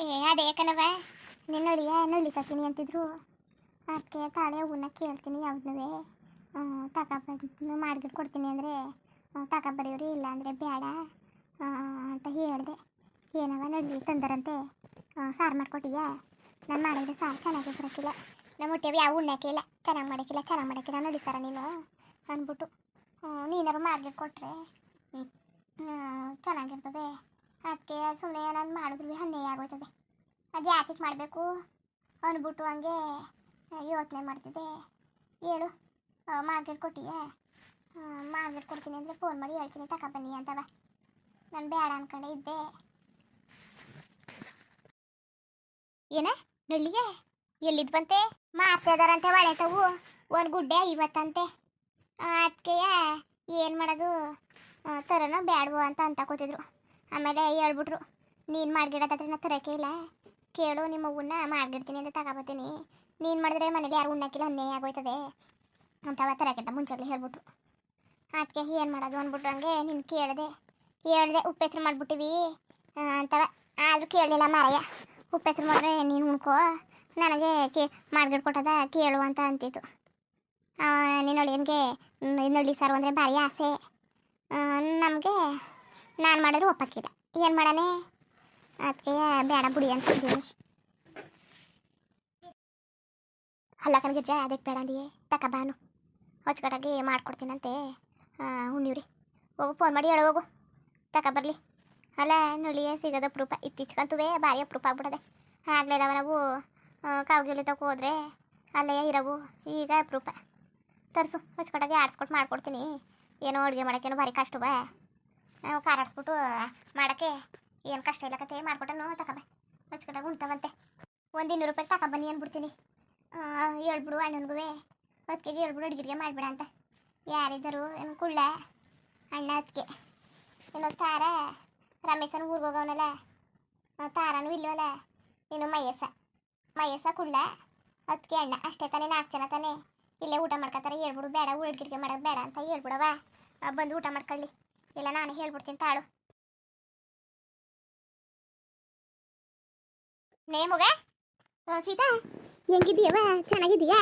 ಏ, ಅದೇ ಕಣವ ನಿನ್ನ ನಳಿಯ ನಳ್ಳಿ ತತ್ತೀನಿ ಅಂತಿದ್ರು. ಅದಕ್ಕೆ ತಾಳೆ ಹೂವನ್ನ ಕೇಳ್ತೀನಿ ಯಾವ್ದನವೇ. ತಗೊಬಂದು ಮಾಡ್ಗಿಟ್ಟು ಕೊಡ್ತೀನಿ ಅಂದರೆ ತಗೊಬರೀವ್ರಿ ಇಲ್ಲ ಅಂದರೆ ಬೇಡ ಅಂತ ಹೇಳಿದೆ. ಏನವ ನಳ್ಳಿ ತಂದರಂತೆ? ಸಾರು ಮಾಡ್ಕೊಟ್ಟಿಯಾ? ನಾನು ಮಾಡಿದ್ರೆ ಸಾರು ಚೆನ್ನಾಗಿ ಬರೋಕ್ಕಿಲ್ಲ ನಮ್ಮ ಹೊಟ್ಟೆವಿ ಯಾವ ಉಣ್ಣಕ್ಕೆ ಇಲ್ಲ ಚೆನ್ನಾಗಿ ಮಾಡೋಕ್ಕಿಲ್ಲ ಚೆನ್ನಾಗಿ ಮಾಡೋಕ್ಕಿಲ್ಲ ನಡೀತಾರ ನೀನು, ಅಂದ್ಬಿಟ್ಟು. ನೀನಾರು ಮಾರ್ಕೆಟ್ ಕೊಟ್ಟರೆ ಚೆನ್ನಾಗಿರ್ತದೆ. ಅದಕ್ಕೆ ಸುಮ್ಮನೆ ನಾನು ಮಾಡಿದ್ರು ಹನ್ನೆ ಆಗೋಯ್ತದೆ. ಅದು ಯಾಕೆ ಮಾಡಬೇಕು ಅಂದ್ಬಿಟ್ಟು ಹಂಗೆ ಯೋಚನೆ ಮಾಡ್ತಿದ್ದೆ. ಹೇಳು ಮಾರ್ಕೆಟ್ ಕೊಟ್ಟಿಯೇ? ಮಾರ್ಕೆಟ್ ಕೊಡ್ತೀನಿ ಅಂದರೆ ಫೋನ್ ಮಾಡಿ ಹೇಳ್ತೀನಿ ತಗೊಬನ್ನಿ ಅಂತವ ನಾನು ಬೇಡ ಅನ್ಕೊಂಡೆ ಇದ್ದೆ. ಏನ, ನಳ್ಳಿಗೆ? ಎಲ್ಲಿದ್ ಬಂತೆ? ಮಾರ್ತಾ ಇದಾರಂತೆ ಒಳೆ ತವು. ಒಂದು ಗುಡ್ಡೆ ಐವತ್ತಂತೆ. ಅದಕ್ಕೆ ಏನು ಮಾಡೋದು? ತರೋಣ ಬೇಡವೋ ಅಂತ ಅಂತ ಕೂತಿದ್ರು. ಆಮೇಲೆ ಹೇಳ್ಬಿಟ್ರು, ನೀನು ಮಾಡ್ಗಿಡೋದಾದ್ರೆ ನಾ ತರೋಕೆ ಇಲ್ಲ. ಕೇಳು ನಿಮ್ಮ ಹೂವನ್ನ ಮಾಡ್ಗಿಡ್ತೀನಿ ಅಂತ ತಗೊಬತ್ತೀನಿ. ನೀನು ಮಾಡಿದ್ರೆ ಮನೇಲಿ ಯಾರು ಉಣ್ಣಕ್ಕಿಲ್ಲ ಅನ್ಯಾಯ ಆಗೋಯ್ತದೆ. ಅಂತವ ತರಕ್ಕಿಂತ ಮುಂಚೆಲ್ಲ ಹೇಳ್ಬಿಟ್ರು. ಅದಕ್ಕೆ ಏನು ಮಾಡೋದು? ಅಂದ್ಬಿಟ್ರು ಹಂಗೆ, ನೀನು ಕೇಳಿದೆ, ಹೇಳ್ದೆ ಉಪ್ಪೆಸರು ಮಾಡಿಬಿಟ್ಟಿವಿ. ಅಂತವ, ಆದರೂ ಕೇಳಲಿಲ್ಲ ಮಾರಯ್ಯ ಉಪ್ಪೆಸರು ಮಾಡಿದ್ರೆ ನೀನು ಉಣ್ಕೋ. ನನಗೆ ಕೇ, ಮಾಡ್ಗಿಡ್ ಕೊಟ್ಟದ ಕೇಳು ಅಂತ ಅಂತಿತ್ತು. ನೀನು ನನಗೆ ನೋಡಿ ಸಾರು ಅಂದರೆ ಭಾರಿ ಆಸೆ. ನಮಗೆ ನಾನು ಮಾಡಿದ್ರು ಒಪ್ಪಕ್ಕಿಲ್ಲ ಏನು ಮಾಡೋಣ? ಅದಕ್ಕೆ ಬೇಡ ಬಿಡಿ ಅಂತ ಇದ್ದೀನಿ. ಅಲ್ಲ ಕನಗಿಜ್ಜ, ಅದಕ್ಕೆ ಬೇಡ ಅಂದಿಯೇ? ತಕ ಬಾನು. ಹೊಚ್ಕಟಾಗಿ ಮಾಡ್ಕೊಡ್ತೀನಂತೆ. ಹುಣ್ಣಿವ್ರಿ. ಹೋಗು ಫೋನ್ ಮಾಡಿ ಹೇಳು, ಹೋಗು. ತಕ ಬರಲಿ. ಅಲ್ಲ ನಳಿಯೇ ಸಿಗೋದು ಅಪರೂಪ ಇತ್ತೀಚೆಗಂತೂ ಭಾರಿ ಅಪರೂಪ ಆಗ್ಬಿಡದೆ. ಆಗ್ಲೇ ಇದಾವ ನಾವು. ಕಾವ್ಗಿಳಿ ತಗೋ ಹೋದ್ರೆ ಅಲ್ಲೇ ಇರವು. ಈಗ ಅಪ್ರೂಪ ತರಿಸು ಹೊಚ್ಕಟಾಗಿ ಆಡಿಸ್ಕೊಟ್ಟು ಮಾಡ್ಕೊಡ್ತೀನಿ. ಏನೋ ಅಡುಗೆ ಮಾಡೋಕ್ಕೇನೋ ಭಾರಿ ಕಷ್ಟವ. ನಾವು ಖಾರ ಆಡಿಸ್ಬಿಟ್ಟು ಮಾಡೋಕ್ಕೆ ಏನು ಕಷ್ಟ ಇಲ್ಲ ಕತೆ, ಮಾಡ್ಕೊಟ್ಟನು ತಗೊಬ ಹಚ್ಕೊಟ್ಟಾಗ ಉಣ್ತಾವಂತೆ. ಒಂದು ಇನ್ನೂರು ರೂಪಾಯಿ ತಗೊಬನ್ನಿ ಅಂದ್ಬಿಡ್ತೀನಿ. ಹೇಳ್ಬಿಡು ಅಣ್ಣನಿಗೂ ಅದಕ್ಕೆ ಹೇಳ್ಬಿಡು ಅಡುಗೆಗೆ ಮಾಡಿಬಿಡ ಅಂತ. ಯಾರಿದ್ದರು ಏನು ಕುಳ್ಳ ಅಣ್ಣ ಅದಕ್ಕೆ ಏನು ತಾರ, ರಮೇಶನ ಊರಿಗೆ ಹೋಗವನಲ್ಲ. ತಾರನೂ ಇಲ್ಲವಲ್ಲ ಇನ್ನು ಮಯಸ್ಸ ಮಯಸ್ಸ ಕುಳ್ಳ ಅದಕ್ಕೆ ಅಣ್ಣ. ಅಷ್ಟೇ ತಾನೇ, ನಾಲ್ಕು ಜನ ತಾನೇ. ಇಲ್ಲೇ ಊಟ ಮಾಡ್ಕೊತಾರೆ, ಹೇಳ್ಬಿಡು, ಬೇಡ ಅಡುಗೆ ಮಾಡೋದು ಬೇಡ ಅಂತ ಹೇಳ್ಬಿಡವಾ ಬಂದು ಊಟ ಮಾಡ್ಕೊಳ್ಳಿ. ಇಲ್ಲ, ನಾನು ಹೇಳ್ಬಿಡ್ತೀನಿ, ತಾಳು. ನೇಮುಗ? ಮಗ ಸೀತಾ ಹೆಂಗಿದೀಯವ ಚೆನ್ನಾಗಿದೀಯಾ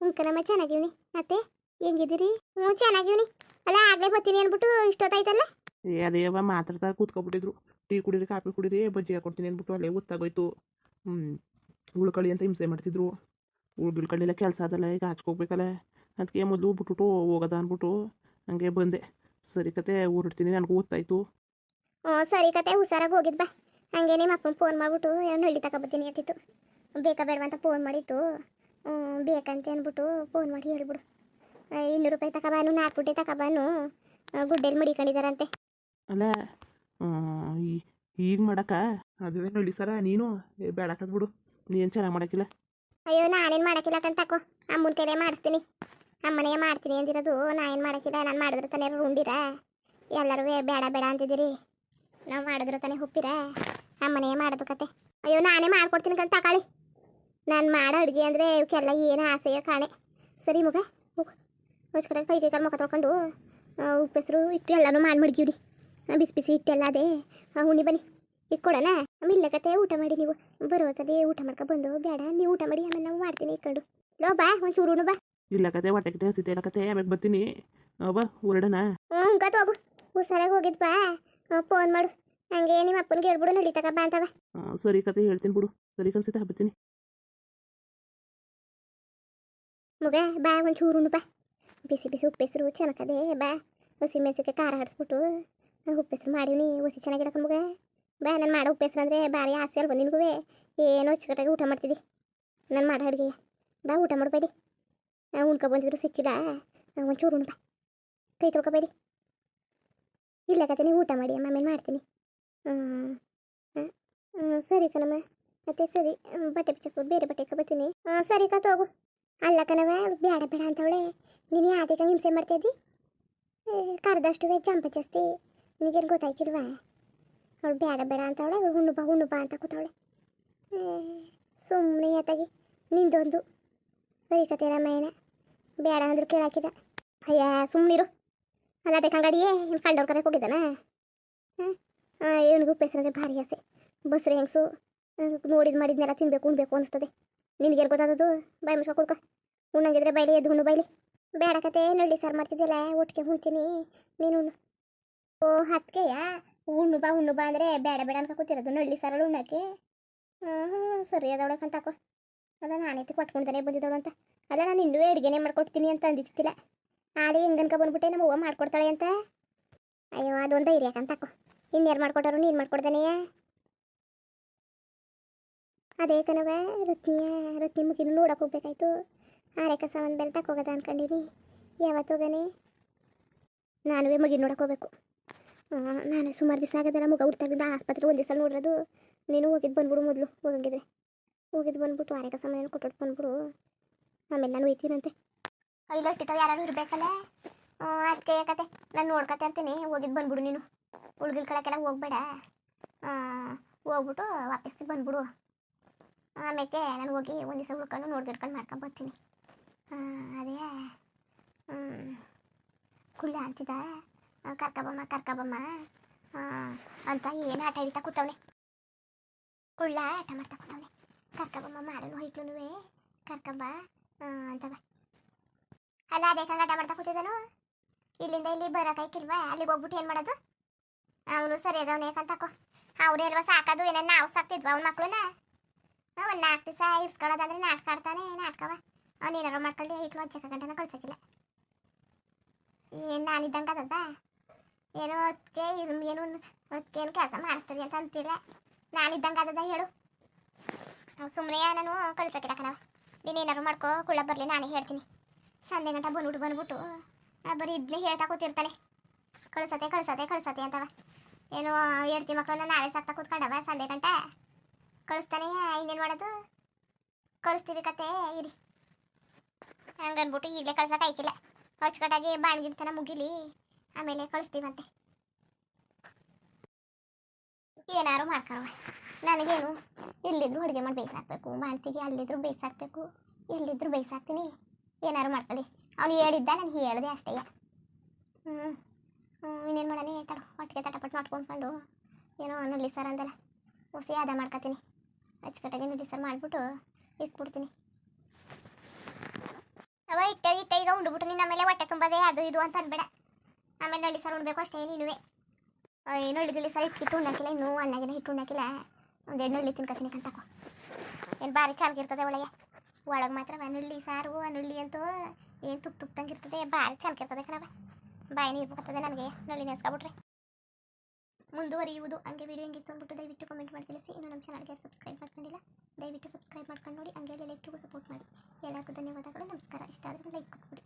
ಉಂಕನಮ್ಮ ಚೆನ್ನಾಗಿವ್ನಿ. ಮತ್ತೆ, ಹೆಂಗಿದ್ದೀರಿ? ಹ್ಞೂ ಚೆನ್ನಾಗಿವ್ನಿ. ಅಲ್ಲ, ಆಗ್ಲೇ ಬರ್ತೀನಿ ಅಂದ್ಬಿಟ್ಟು ಇಷ್ಟೊತ್ತಾಯ್ತಲ್ಲ? ಏ ಅದೇವ ಮಾತಾಡ್ತಾ ಕೂತ್ಕೊಬಿಟ್ಟಿದ್ರು. ಟೀ ಕುಡೀರಿ, ಕಾಫಿ ಕುಡೀರಿ ಬಜ್ಜಿ ಹಾಕೊಡ್ತೀನಿ ಅಂದ್ಬಿಟ್ಟು ಅಲ್ಲೇ ಗೊತ್ತಾಗೋಯ್ತು. ಹ್ಞೂ ಉಳ್ಕಳಿ ಅಂತ ಹಿಂಸೆ ಮಾಡ್ತಿದ್ರು. ಉಳ್ಗಿಳ್ಕೊಳ್ಳಿಲ್ಲ ಕೆಲಸ ಅದಲ್ಲ, ಈಗ ಹಚ್ಕೋಗ್ಬೇಕಲ್ಲ ಅದಕ್ಕೆ ಮೊದಲು ಬಿಟ್ಬಿಟ್ಟು ಹೋಗೋದ ಅಂದ್ಬಿಟ್ಟು ಹಂಗೆ ಬಂದೆ. ಸರಿ ಕತೆ ಊರಿಡ್ತೀನಿ ನನಗೆ ಗೊತ್ತಾಯ್ತು. ಹ್ಞೂ ಸರಿ ಕತೆ ಹುಷಾರಾಗಿ ಹೋಗಿದ್ ಬಾ. ಹಂಗೆ ನಿಮ್ಮ ಅಪ್ಪನ ಫೋನ್ ಮಾಡಿಬಿಟ್ಟು ಏನು ಹಳ್ಳಿ ತಗೊಬತ್ತೀನಿ ಅಂತಿತ್ತು. ಬೇಕಾ ಬೇಡವಾ ಅಂತ ಫೋನ್ ಮಾಡಿತ್ತು. ಹ್ಞೂ ಬೇಕಂತ ಅಂದ್ಬಿಟ್ಟು ಫೋನ್ ಮಾಡಿ ಹೇಳ್ಬಿಡು. ಇನ್ನೂರು ರೂಪಾಯಿ ತಗೊಬಾನು ನಾಲ್ಕು ಗುಡ್ಡೆ ತಗೊಬಾನು ಗುಡ್ಡೆಲ್ಲಿ ಮಡಿಕೊಂಡಿದ್ದಾರಂತೆ ಅಲ್ಲ ಈಗ ಮಾಡಕ್ಕ? ಅದುವೇ ಹೇಳಿ ಸರ ನೀನು? ಏ ಬೇಡಕದ್ ಬಿಡು ನೀನು ಚೆನ್ನಾಗಿ ಮಾಡೋಕ್ಕಿಲ್ಲ ಅಯ್ಯೋ ನಾನೇನು ಮಾಡೋಕ್ಕಿಲ್ಲ ಅಂತ ತಕೋ. ಅಮ್ಮನ ಕೈಲೇ ಮಾಡಿಸ್ತೀನಿ. ಅಮ್ಮನೇ ಮಾಡ್ತೀನಿ ಅಂದಿರೋದು, ನಾ ಏನು ಮಾಡೋಕ್ಕಿಲ್ಲ ನಾನು ಮಾಡಿದ್ರೆ ತಾನೇ ಉಂಡಿರ? ಎಲ್ಲರೂ ಬೇಡ ಬೇಡ ಅಂತಿದ್ದೀರಿ. ನಾವು ಮಾಡಿದ್ರೆ ತಾನೇ ಹುಪ್ಪಿರ ಅಮ್ಮನೇ ಮಾಡೋದು ಕತೆ. ಅಯ್ಯೋ, ನಾನೇ ಮಾಡ್ಕೊಡ್ತೀನಿ ಕಂತ ತಗೊಳ್ಳಿ. ನಾನು ಮಾಡೋ ಅಡುಗೆ ಅಂದರೆ ಇವಕ್ಕೆಲ್ಲ ಏನು ಆಸೆಯೋ ಕಾಣೆ. ಸರಿ, ಮಗ ಹೋಗಿ ಹೊಚ್ಕಡೆ ಕೈ ಕೈ, ಕಾಲು ಮುಖ ತೊಳ್ಕೊಂಡು ಉಪ್ಪೆಸರು ಇಟ್ಟು ಎಲ್ಲನೂ ಮಾಡಿ ಮಡ್ಗಿವ್ರಿ. ಬಿಸಿ ಬಿಸಿ ಇಟ್ಟೆಲ್ಲ ಅದೇ. ಹುಣಿ ಉಣ್ಣಿ ಬನ್ನಿ. ಇಟ್ಕೊಡೋಣ ಆಮೇಲೆ ಇಲ್ಲ ಕತೆ, ಊಟ ಮಾಡಿ ನೀವು. ಬರುವತ್ತಲ್ಲಿ ಊಟ ಮಾಡ್ಕೊ ಬಂದು, ಬೇಡ, ನೀವು ಊಟ ಮಾಡಿ, ಆಮೇಲೆ ನಾವು ಮಾಡ್ತೀನಿ ಇಟ್ಕೊಂಡು ಲೋ, ಬಾ, ಒಂಚೂರು ಬಾ. ಇಲ್ಲ ಕತೆ ಹೊಟ್ಟೆ ಕಿಟ್ಟೆ ಹಸಿತೆ ಇಲ್ಲ ಕತೆ ಆಮೇಲೆ ಬರ್ತೀನಿ. ಅವ ಹೊರಡಣ. ಹ್ಞೂ ಕತ್ ಹೋಗು. ಹುಷಾರಾಗಿ ಹೋಗಿದ್ ಬಾ. ಫೋನ್ ಮಾಡು. ಹಂಗೆ ನಿಮ್ಮ ಅಪ್ಪನಿಗೆ ಹೇಳ್ಬಿಡು ನಡಿ ತಗ ಬಾ. ಅಂತವ ಸರಿ ಕತೆ ಹೇಳ್ತೀನಿ ಬಿಡು. ಸರಿ ಕನ್ಸಿತ ಹಬ್ಬತ್ತೀನಿ ಮಗ ಬಾ ಒಂಚೂರು ಬಾ. ಬಿಸಿ ಬಿಸಿ ಉಪ್ಪೆಸರು ಚೆನ್ನಾಗದೆ ಬಾ ಹಸಿ ಮೆಣಸಿಗೆ ಖಾರ ಹಡಿಸ್ಬಿಟ್ಟು ಉಪ್ಪೆಸರು ಮಾಡೀನಿ ಹಸಿ ಚೆನ್ನಾಗಿರಕ ಮಗ. ಬಾ ನಾನು ಮಾಡೋ ಉಪ್ಪೆಸರು ಅಂದರೆ ಭಾರಿ ಆಸೆ ಅಲ್ವ ನಿನಗೂ ಏನೋ ಚಿಕಟಾಗಿ ಊಟ ಮಾಡ್ತಿದ್ದಿ ನಾನು ಮಾಡೋ ಅಡುಗೆ ಬಾ ಊಟ ಮಾಡಬೇಡಿ ಉಣ್ಕೊ ಬಂದಿದ್ರು ಸಿಕ್ಕಿಲ್ಲ. ಒಂಚೂರು ಉಣ್ಬ. ಕೈ ತೊಳ್ಕೊಬೇಡಿ. ಇಲ್ಲ ಕತೆ ಊಟ ಮಾಡಿ, ಅಮ್ಮ ಆಮೇಲೆ ಮಾಡ್ತೀನಿ. ಸರಿ ಕಣಮ್ಮ. ಮತ್ತೆ ಸರಿ ಬಟ್ಟೆ ಬಿಚ್ಚಕ್ಕೆ ಬೇರೆ ಬಟ್ಟೆ ಹಾಂ ಸರಿ ಕತ್ ಹೋಗು ಅಲ್ಲ ಕಣವ ಬೇಡ ಬೇಡ ಅಂತವಳೆ. ನೀನು ಯಾವ್ದಕ್ಕೆ ಹಿಂಸೆ ಮಾಡ್ತಾ ಇದ್ದಿ? ಕರೆದಷ್ಟು ಜಂಪ ಜಾಸ್ತಿ. ನಿಗೇನು ಗೊತ್ತಾಯ್ತಿಲ್ವಾ ಅವಳು ಬೇಡ ಬೇಡ ಅಂತವಳೆ, ಅವಳು ಹುಣ್ಣು ಬಾ ಅಂತ ಕೂತವಳೆ. ಸುಮ್ಮನೆ ಯಾತಾಗಿ ನಿಂದೊಂದು. ಕತೆ, ರಾಮಾಯಣ. ಬೇಡ ಅಂದ್ರು ಕೇಳಾಕಿದ. ಅಯ್ಯ ಸುಮ್ಮನಿರು ಅಲ್ಲ ಅದಕ್ಕೆ ಅಂಗಡಿಯೇ ಏನು ಕಂಡವ್ರ ಕರೆಗೆ ಹೋಗಿದ್ದಾನ? ಇವನಿಗೂ ಉಪ್ಪೆಸರಂದ್ರೆ ಭಾರಿ ಆಸೆ. ಬಸ್ರಿ ಹೆಂಗಸು ನೋಡಿದ್ ಮಾಡಿದ್ನೆಲ್ಲ ತಿನ್ಬೇಕು, ಉಣ್ಬೇಕು ಅನಿಸ್ತದೆ. ನಿನಗೆ ಗೊತ್ತಾದದು ಬಾಯಿ ಮುಚ್ಕೊ ಕೂತ್ಕ. ಉಣ್ಣಂಗಿದ್ರೆ ಬೈಲಿ ಎದ್ದು ಹುಣ್ಣು ಬೈಲಿ ಬೇಡ ಕತೆ, ನಳ್ಳಿ ಸಾರು ಮಾಡ್ತಿದ್ದಿಲ್ಲ ಒಟ್ಟಿಗೆ ಹುಣ್ತೀನಿ ನೀನು ಓ ಹತ್ಕೆಯ ಉಣ್ಣು ಬಾ ಉಣ್ಣು ಬಾ ಅಂದರೆ ಬೇಡ ಬೇಡ ಅನ್ಕೊ ಕೂತಿರೋದು ನಳ್ಳಿ ಸಾರಲ್ಲಿ ಉಣ್ಣಕ್ಕೆ. ಹ್ಞೂ ಸರಿ ಅದವಳಕ್ಕೆ ಕಂತಾಕೋ ಅದ ನಾನೈತಿ ಕೊಟ್ಕೊಂಡ್ತಾನೆ ಬಂದಿದ್ದವಳು ಅಂತ. ಅಲ್ಲ ನಾನು ಇನ್ನೂ ಅಡುಗೆನೇ ಮಾಡ್ಕೊಡ್ತೀನಿ ಅಂತ ಅಂದಿತ್ತಿಲ್ಲ. ಆಡಿ ಹಿಂಗನ್ಕ ಬಂದ್ಬಿಟ್ಟೆ ನಮ್ಮ ಅವ್ವ ಮಾಡ್ಕೊಡ್ತಾಳೆ ಅಂತ. ಅಯ್ಯೋ, ಅದೊಂದು ಇನ್ನು ಇನ್ಯಾರು ಮಾಡ್ಕೊಟ್ಟಾರು ನೀನು ಮಾಡ್ಕೊಡ್ತಾನೆಯ ಅದೇ ಕಣವ ರತ್ನಿಯ, ರತ್ನಿ ಮುಗಿನೂ ನೋಡಕ್ಕೆ ಹೋಗ್ಬೇಕಾಯ್ತು. ಆರೇಕ ಸಾಮಾನು ಬೇರೆ ತಕ್ಕೋಗದ ಯಾವತ್ತು ಹೋಗನೆ? ನಾನುವೇ ಮಗಿ ನೋಡಕ್ಕೆ ಹೋಗ್ಬೇಕು. ನಾನು ಸುಮಾರು ದಿವಸ ಆಗದಲ್ಲ ಮಗ ಹುಡ್ತಾಗಿದ್ದ ಆಸ್ಪತ್ರೆ ಒಂದು ದಿವಸ ನೋಡಿರೋದು. ನೀನು ಹೋಗಿದ್ದು ಬಂದ್ಬಿಡು ಮೊದಲು ಹೋಗಂಗಿದ್ರೆ. ಹೋಗಿದ್ದು ಬಂದ್ಬಿಟ್ಟು ಆರೇಕ ಸಾಮಾನು ಕೊಟ್ಟು ಬಂದ್ಬಿಡು. ಆಮೇಲೆ ನಾನು ಒಯ್ತೀನಂತೆ ಅಲ್ಲಿ ಹೊಟ್ಟಿತಾವ ಯಾರು ಇರಬೇಕಲ್ಲ? ಅದಕ್ಕೆ ಕತೆ ನಾನು ನೋಡ್ಕತೆ ಅಂತೀನಿ. ಹೋಗಿದ್ದು ಬಂದ್ಬಿಡು ನೀನು. ಉಳ್ಗಿಲ್ ಕಳಕ್ಕೆಲ್ಲ ಹೋಗ್ಬೇಡ. ಹೋಗ್ಬಿಟ್ಟು ವಾಪಸ್ ಬಂದ್ಬಿಡು. ಆಮೇಲೆ ನಾನು ಹೋಗಿ ಒಂದು ದಿವಸ ಉಳ್ಕೊಂಡು ನೋಡ್ಗಿಡ್ಕೊಂಡು ಮಾಡ್ಕೊಂಡು ಬರ್ತೀನಿ. ಅದೇ ಕುಳ್ಳ ಅಂತಿದ್ದ ಕರ್ಕಬಮ್ಮ ಕರ್ಕಬಮ್ಮ. ಅಂತ ಏನು ಆಟ ಹಿಡಿತಾ ಕೂತವನೆ? ಕುಳ್ಳ ಆಟ ಮಾಡ್ತಾ ಕೂತವನೆ. ಕರ್ಕಬಮ್ಮ ಮಾರನು ಹೊಯ್ಕ್ಳುನುವೆ. ಕರ್ಕಂಬ ಅಂತವ ಅಲ್ಲ, ಅದೇ ಕಂಗಾಟ ಮಾಡ್ತಾ ಕೂತಿದ್ದಾನು. ಇಲ್ಲಿಂದ ಇಲ್ಲಿ ಬರೋಕಾಯ್ಕಿಲ್ವಾ ಅಲ್ಲಿಗೆ ಹೋಗ್ಬಿಟ್ಟು ಏನು ಮಾಡೋದು? ಅವನು ಸರಿ ಅದವನು ಯಾಕಂತಕೋ ಅವ್ರು ಎಲ್ವ ಸಾಕೋದು ಏನನ್ನ ನಾವು ಸಾಕ್ತಿದ್ವ ಅವ್ನ ಮಕ್ಕಳನ್ನ ಒಂದು ನಾಲ್ಕು ದಿವಸ ಇಸ್ಕೊಳ್ಳೋದಂದ್ರೆ ನಾಟಕ ಆಡ್ತಾನೆ ನಾಟಕವ ಅವ್ನು ಏನಾರು ಮಾಡ್ಕೊಂಡು ಐಕ್ಳು ಹಚ್ಚಕ ಗಂಟನ ಕಳ್ಸಕ್ಕಿಲ್ಲ ಏನು ನಾನಿದ್ದಂಗೆ ಅದದ ಏನೋ ಅದಕ್ಕೆ ಏನು ಅದಕ್ಕೆ ಏನು ಕೆಲಸ ಮಾಡಿಸ್ತದೆ ಅಂತ ಅಂತಿಲ್ಲ. ನಾನಿದ್ದಂಗೆ ಅದದ ಹೇಳು. ಸುಮ್ಮನೆ ನಾನು ಕಳ್ಸಕ್ಕಿಲ್ಲ ಕಣವ ನೀನು ಏನಾರು ಮಾಡ್ಕೋ, ಕುಳ್ಳ ಬರಲಿ, ನಾನೇ ಹೇಳ್ತೀನಿ. ಸಂಜೆ ಗಂಟ ಬಂದ್ಬಿಟ್ಟು ಬಂದ್ಬಿಟ್ಟು ಬರೀ ಇದ್ಲಿ ಹೇಳ್ತಾ ಕೂತಿರ್ತಾನೆ ಕಳ್ಸತೆ ಕಳ್ಸತೆ ಕಳ್ಸತೆ ಅಂತವ. ಏನು ಹೆಡ್ತಿ ಮಕ್ಕಳನ್ನ ನಾವೇ ಸಾಕ್ತಾ ಕೂತ್ಕೊಂಡವ ಸಂಜೆ ಗಂಟ. ಕಳಿಸ್ತಾನೆ, ಇನ್ನೇನು ಮಾಡೋದು? ಕಳಿಸ್ತೀವಿ ಕತೆ, ಇರಿ. ಹಂಗನ್ಬಿಟ್ಟು ಈಗಲೇ ಕಳ್ಸಕ್ಕೆ ಆಯ್ತಿಲ್ಲ. ಅಚ್ಚುಕಟ್ಟಾಗಿ ಬಾಣ್ಗಿಡ್ತನ ಮುಗಿಲಿ. ಆಮೇಲೆ ಕಳಿಸ್ತೀವಂತೆ. ಏನಾದ್ರು ಮಾಡ್ಕೊಳವ. ನನಗೇನು ಎಲ್ಲಿದ್ರು ಅಡುಗೆ ಮಾಡಿ ಬೇಯಿಸಾಕ್ಬೇಕು. ಮಾಡ್ತೀವಿ ಅಲ್ಲಿದ್ರು ಬೇಯಿಸಾಕ್ಬೇಕು. ಎಲ್ಲಿದ್ರು ಬೇಯಿಸಾಕ್ತೀನಿ. ಏನಾರು ಮಾಡ್ಕೊಳ್ಳಿ. ಅವ್ನು ಹೇಳಿದ್ದ, ನಾನು ಹೇಳಿದೆ ಅಷ್ಟೇ. ಹ್ಞೂ ಹ್ಞೂ ಇನ್ನೇನು ಮಾಡೋಣ? ತಡು ಒಟ್ಟಿಗೆ ತಟಪಟ್ಟು ಮಾಡ್ಕೊಂಡ್ಕೊಂಡು. ಏನೋ ನುಡ್ಲಿ ಸರ್ ಅಂದಲ್ಲ. ಹೊಸಿ ಅದ ಮಾಡ್ಕೊತೀನಿ. ಅಚ್ಚುಕಟ್ಟಾಗಿ ನೋಡಿ ಸರ್ ಮಾಡಿಬಿಟ್ಟು ಇಟ್ಬಿಡ್ತೀನಿ. ಅವ ಇಟ್ಟ ಇಟ್ಟ, ಈಗ ಉಂಡ್ಬಿಟ್ಟು ನಿನ್ನ ಮೇಲೆ ಹೊಟ್ಟೆ ತುಂಬದೆ ಅದು ಇದು ಅಂತ ಅನ್ಬೇಡ. ಆಮೇಲೆ ನಳ್ಳಿ ಸರ್ ಉಣ್ಬೇಕು ಅಷ್ಟೇ ನೀನುವೆ. ಏನು ನಳ್ಳಿ ಗಿಳ್ಳಿ ಸರ್ ಇಟ್ಟು ಉಣ್ಣಾಕಿಲ್ಲ ಇನ್ನೂ ಅನ್ನಾಗಿನ ಹಿಟ್ಟು ಉಣ್ಣಾಕಿಲ್ಲ ಒಂದೆರಡು ಎಣ್ಣುಳ್ಳಿ ತಿನ್ಕೊತೀನಿ ಕಂತಕೋ ಏನು ಭಾರಿ ಚೆನ್ನಾಗಿರ್ತದೆ ಒಳಗೆ. ಒಳಗೆ ಮಾತ್ರ ನುಳ್ಳಿ ಸಾರು ನುಳ್ಳಿ ಅಂತೂ ಏನು ತುಪ್ಪ ತುಪ್ಪದಂಗಿರ್ತದೆ ಭಾರಿ ಚೆನ್ನಾಗಿರ್ತದೆ ಕಣವ ಬಾಯಿ ನೀರು ಬರ್ತದೆ ನನಗೆ ನಳ್ಳಿ ನೆನೆಸ್ಕೊಬಿಟ್ರೆ. ಮುಂದುವರಿಯುವುದು ಹಂಗೆ ವಿಡಿಯೋ ಹೆಂಗಿತ್ತು ಅಂದ್ಬಿಟ್ಟು ದಯವಿಟ್ಟು ಕಮೆಂಟ್ ಮಾಡಿ ತಿಳಿಸಿ. ಇನ್ನು ನಮ್ಮ ಚಾನಲ್ಗೆ ಸಬ್ಸ್ಕ್ರೈಬ್ ಮಾಡ್ಕೊಂಡಿಲ್ಲ, ದಯವಿಟ್ಟು ಸಬ್ಸ್ಕ್ರೈಬ್ ಮಾಡ್ಕೊಂಡು ನೋಡಿ, ಹಂಗೆ ಎಲ್ಲರಿಗೂ ಸಪೋರ್ಟ್ ಮಾಡಿ. ಎಲ್ಲರಿಗೂ ಧನ್ಯವಾದಗಳು, ನಮಸ್ಕಾರ. ಇಷ್ಟ ಆದರೆ ಲೈಕ್ ಕೊಟ್ಬಿಡಿ